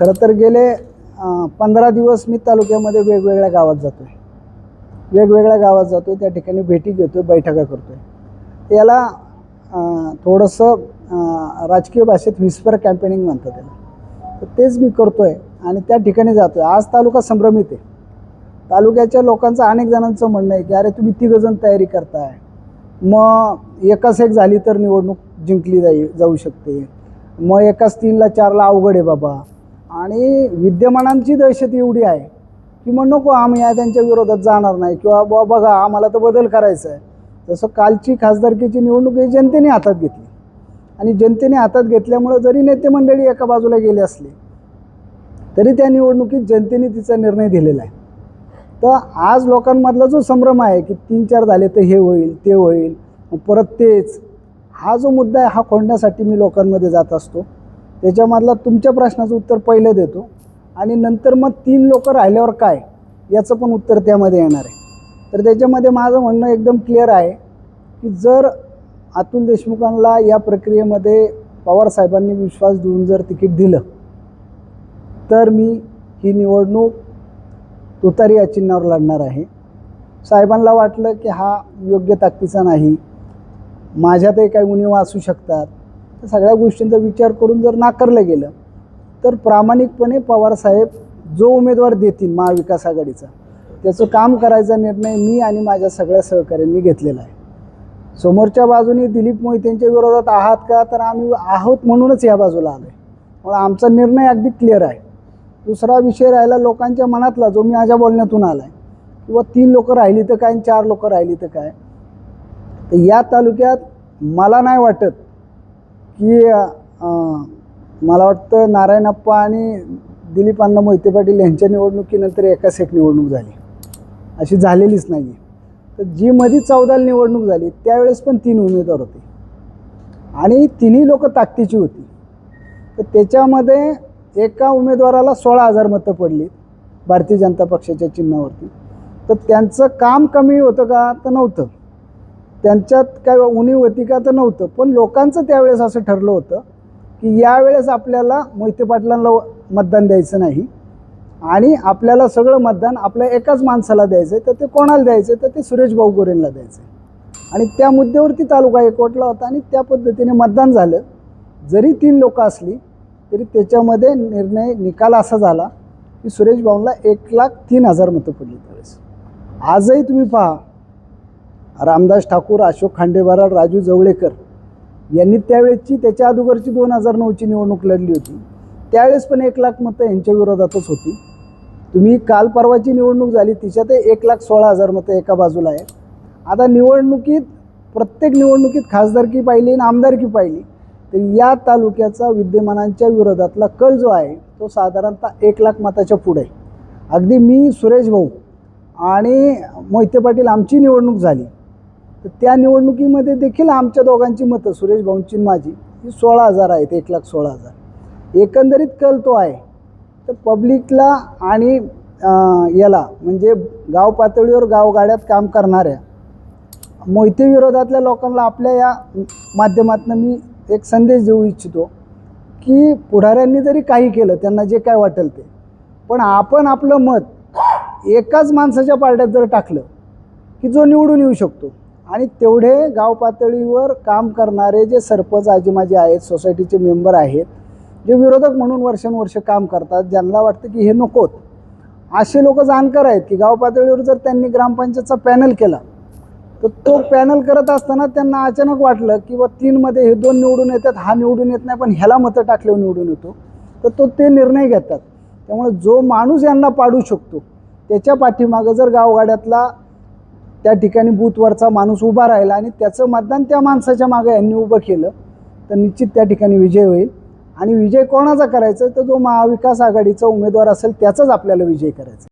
खरं तर गेले पंधरा दिवस मी तालुक्यामध्ये वेगवेगळ्या गावात जातो आहे वेगवेगळ्या गावात जातो आहे त्या ठिकाणी भेटी घेतो आहे बैठका करतो आहे याला थोडंसं राजकीय भाषेत व्हिस्पर कॅम्पेनिंग म्हणतात त्याला तर तेच मी करतो आहे आणि त्या ठिकाणी जातो आहे आज तालुका संभ्रमित आहे. तालुक्याच्या लोकांचं अनेक जणांचं म्हणणं आहे की अरे तुम्ही तिघंजण तयारी करताय. मग एकाच एक झाली तर निवडणूक जिंकली जाई जाऊ शकते. मग एकाच तीनला चारला अवघड आहे बाबा. आणि विद्यमानांची दहशत एवढी आहे की मग नको आम्ही या त्यांच्या विरोधात जाणार नाही. किंवा बुवा बघा आम्हाला तर बदल करायचा आहे तसं कालची खासदारकीची निवडणूक ही जनतेने हातात घेतली. आणि जनतेने हातात घेतल्यामुळं जरी नेते मंडळी एका बाजूला गेले असले तरी त्या निवडणुकीत जनतेने तिचा निर्णय दिलेला आहे. तर आज लोकांमधला जो संभ्रम आहे की तीन चार झाले तर हे होईल ते होईल परत तेच हा जो मुद्दा आहे हा खोडण्यासाठी मी लोकांमध्ये जात असतो. त्याच्यामधला तुमच्या प्रश्नाचं उत्तर पहिलं देतो. आणि नंतर मग तीन लोक राहिल्यावर काय? याचं पण उत्तर त्यामध्ये येणार आहे. तर त्याच्यामध्ये माझं म्हणणं एकदम क्लिअर आहे की जर अतुल देशमुखांना या प्रक्रियेमध्ये पवारसाहेबांनी विश्वास देऊन जर तिकीट दिलं तर मी ही निवडणूक तुतारी या चिन्हावर लढणार आहे. साहेबांना वाटलं की हा योग्य ताकदीचा नाही. माझ्यातही काही उणीवा असू शकतात. तर सगळ्या गोष्टींचा विचार करून जर नाकारलं गेलं तर प्रामाणिकपणे पवारसाहेब जो उमेदवार देतील महाविकास आघाडीचा त्याचं काम करायचा निर्णय मी आणि माझ्या सगळ्या सहकाऱ्यांनी घेतलेला आहे. समोरच्या बाजूने दिलीप मोहितेंच्या विरोधात आहात का तर आम्ही आहोत म्हणूनच या बाजूला आलो आहे मग आमचा निर्णय अगदी क्लिअर आहे. दुसरा विषय राहिला लोकांच्या मनातला जो मी माझ्या बोलण्यातून आला आहे किंवा तीन लोकं राहिली तर काय आणि चार लोकं राहिली तर काय? तर या तालुक्यात मला नाही वाटत की मला वाटतं नारायणप्पा आणि दिलीप अण्णा मोहिते पाटील यांच्या निवडणुकीनंतर एकाच एक निवडणूक झाली. अशी झालेलीच नाही आहे तर जी मधी चौदाला निवडणूक झाली त्यावेळेस पण तीन उमेदवार होते. आणि तिन्ही लोक ताकदीची होती. तर त्याच्यामध्ये एका उमेदवाराला सोळा हजार मतं पडली भारतीय जनता पक्षाच्या चिन्हावरती. तर त्यांचं काम कमी होतं का? तर नव्हतं. त्यांच्यात काय उणीव होती का तर नव्हतं पण लोकांचं त्यावेळेस असं ठरलं होतं की यावेळेस आपल्याला मोहिते पाटलांना मतदान द्यायचं नाही आणि आपल्याला सगळं मतदान आपल्या एकाच माणसाला द्यायचं आहे तर ते कोणाला द्यायचं तर ते सुरेश भाऊ गोरेंना द्यायचं आहे आणि त्या मुद्द्यावरती तालुका एकवटला होता आणि त्या पद्धतीने मतदान झालं. जरी तीन लोकं असली तरी त्याच्यामध्ये निर्णय निकाल असा झाला की सुरेश भाऊंना एक लाख तीन हजार मतं पडली त्यावेळेस. आजही तुम्ही पहा रामदास ठाकूर अशोक खांडेबाराड राजू जवळेकर यांनी त्यावेळेची त्याच्या अगोदरची दोन हजार नऊची निवडणूक लढली होती. त्यावेळेस पण एक लाख मतं यांच्या विरोधातच होती. तुम्ही काल परवाची निवडणूक झाली तिच्यात एक लाख सोळा हजार मतं एका बाजूला आहेत. आता निवडणुकीत प्रत्येक निवडणुकीत खासदारकी पाहिली आणि आमदारकी पाहिली तर या तालुक्याचा विद्यमानांच्या विरोधातला कल जो आहे तो साधारणतः एक लाख मताच्या पुढे आहे. अगदी मी सुरेश भाऊ आणि मोहिते पाटील आमची निवडणूक झाली. तर त्या निवडणुकीमध्ये देखील आमच्या दोघांची मतं सुरेश भाऊंची माझी ही सोळा हजार आहेत एक लाख सोळा हजार. एकंदरीत कल तो आहे. तर पब्लिकला आणि याला म्हणजे गाव पातळीवर गावगाड्यात काम करणाऱ्या मोहिते विरोधातल्या लोकांना आपल्या या माध्यमातून मी एक संदेश देऊ इच्छितो की पुढाऱ्यांनी जरी काही केलं त्यांना जे काय वाटेल ते. पण आपण आपलं मत एकाच माणसाच्या पार्ट्यात जर टाकलं की जो निवडून येऊ शकतो आणि तेवढे गाव पातळीवर काम करणारे जे सरपंच आजीमाजी आहेत सोसायटीचे मेंबर आहेत जे विरोधक म्हणून वर्षानुवर्ष काम करतात ज्यांना वाटतं की हे नकोत. असे लोक जाणकार आहेत की गाव पातळीवर जर त्यांनी ग्रामपंचायतचा पॅनल केला तर तो पॅनल करत असताना त्यांना अचानक वाटलं की बा तीनमध्ये हे दोन निवडून येतात हा निवडून येत नाही पण ह्याला मतं टाकल्यावर निवडून येतो. तर तो ते निर्णय घेतात. त्यामुळे जो माणूस यांना पाडू शकतो त्याच्या पाठीमागं जर गावगाड्यातला त्या ठिकाणी बूथवरचा माणूस उभा राहिला आणि त्याचं मतदान त्या माणसाच्या मागं यांनी उभं केलं तर निश्चित त्या ठिकाणी विजय होईल. आणि विजय कोणाचा करायचा तर जो महाविकास आघाडीचा उमेदवार असेल त्याचाच आपल्याला विजय करायचा